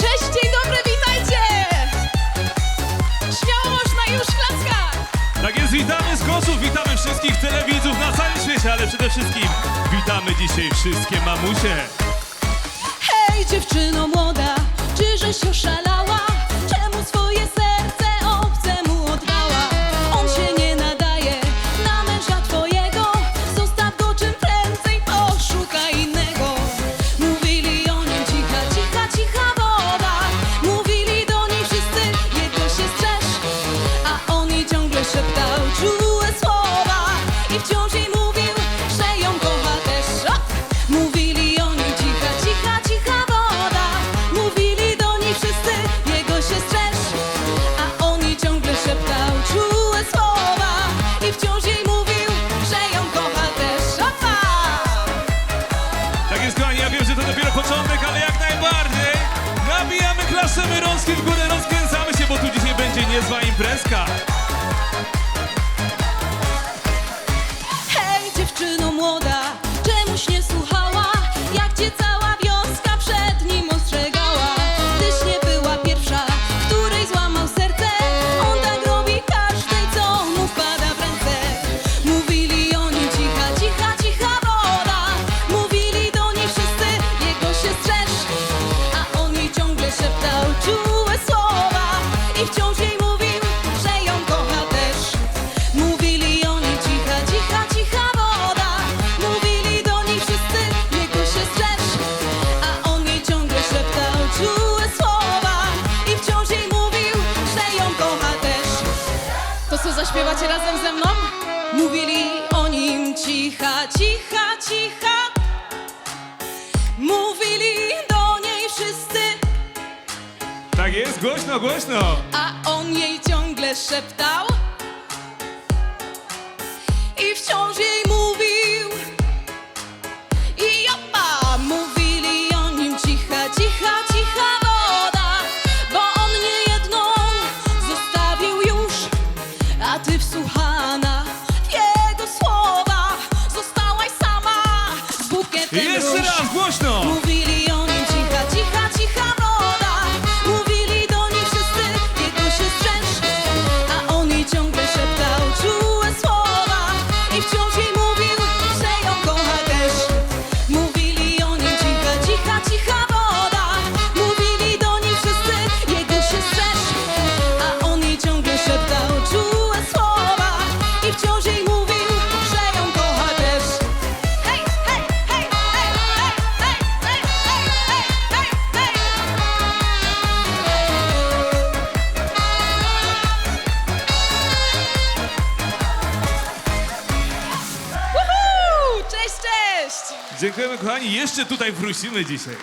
Cześć, dzień dobry, witajcie! Śmiało można już klaskać! Tak jest, witamy z Kosów, witamy wszystkich telewidzów na całym świecie, ale przede wszystkim witamy dzisiaj wszystkie mamusie. Hej, dziewczyno młoda, czyżeś oszalała? Czemu swoje serce Podnoszymy rączki w górę, rozkręcamy się, bo tu dzisiaj będzie niezła imprezka. Hej dziewczyno młoda, czemuś nie słuchasz? To co zaśpiewacie razem ze mną? Mówili o nim cicha, cicha, cicha. Mówili do niej wszyscy. Tak jest, głośno, głośno. A on jej ciągle szeptał. Dziękujemy kochani, jeszcze tutaj wrócimy dzisiaj.